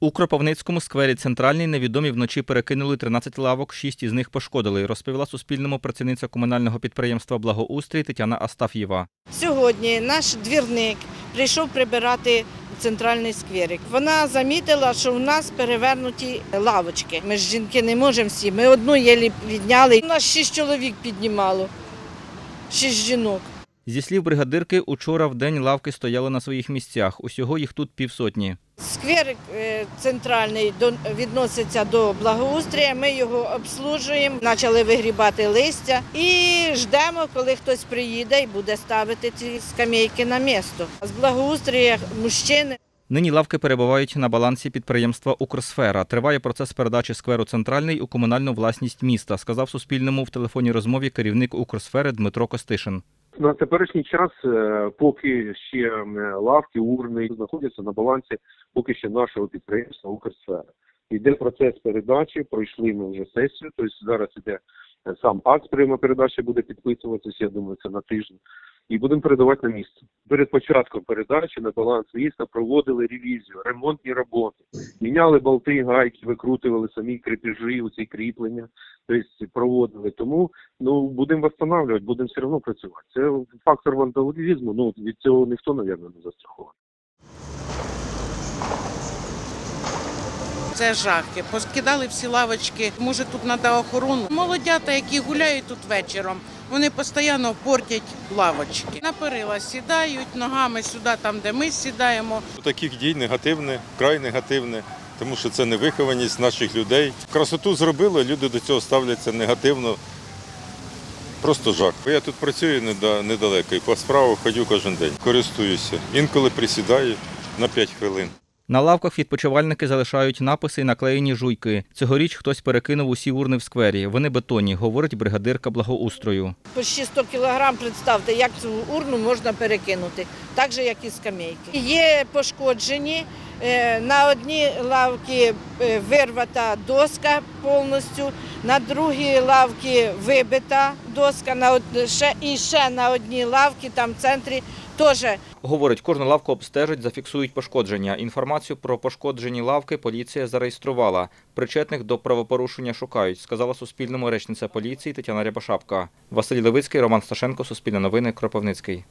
У Кропивницькому сквері центральній невідомі вночі перекинули 13 лавок, 6 із них пошкодили, розповіла Суспільному працівниця комунального підприємства Благоустрій Тетяна Астаф'єва. Сьогодні наш двірник прийшов прибирати центральний скверик. Вона замітила, що у нас перевернуті лавочки. Ми ж жінки не можемо всі. Ми одну єлі підняли. У нас шість чоловік піднімало, шість жінок. Зі слів бригадирки, учора в день лавки стояли на своїх місцях. Усього їх тут півсотні. Скверик е, центральний відноситься до благоустрія. Ми його обслужуємо, почали вигрібати листя і ждемо, коли хтось приїде і буде ставити ці скамейки на місто. З благоустрія мужчини. Нині лавки перебувають на балансі підприємства Укрсфера. Триває процес передачі скверу центральний у комунальну власність міста, сказав Суспільному в телефонній розмові керівник Укрсфери Дмитро Костишин. На теперішній час, е, поки ще е, лавки, урни знаходяться на балансі поки що нашого підприємства Укрсфера. Йде процес передачі, пройшли ми вже сесію, тобто зараз іде е, сам акт прийому передачі буде підписуватися, я думаю, це на тиждень. І будемо передавати на місце. Перед початком передачі на баланс міста проводили ревізію, ремонтні роботи, міняли болти, гайки, викрутували самі крепежі, оці кріплення, тобто проводили. Тому ну будемо встановлювати, будемо все одно працювати. Це фактор вандалізму. Ну від цього ніхто, мабуть, не застрахований. Це жахи. Поскидали всі лавочки. Може, тут треба охорону. Молодята, які гуляють тут вечором, вони постійно портять лавочки. На перила сідають ногами сюди, там, де ми сідаємо. Таких дій негативне, вкрай негативне, тому що це невихованість наших людей. Красоту зробили, люди до цього ставляться негативно. Просто жах. Я тут працюю недалеко і по справах ходю кожен день. Користуюся. Інколи присідаю на 5 хвилин. На лавках відпочивальники залишають написи і наклеєні жуйки. Цьогоріч хтось перекинув усі урни в сквері. Вони бетонні, говорить бригадирка благоустрою. Почти 100 кілограм, представте, як цю урну можна перекинути, так же, як і скамейки. Є пошкоджені, е, на одній лавці е, вирвата доска повністю, на другій лавці вибита доска, і ще на одній лавці, там в центрі теж Говорить, кожну лавку обстежать, зафіксують пошкодження. Інформацію про пошкоджені лавки поліція зареєструвала. Причетних до правопорушення шукають, сказала Суспільному речниця поліції Тетяна Рябошапка. Василь Левицький, Роман Сташенко, Суспільне новини, Кропивницький.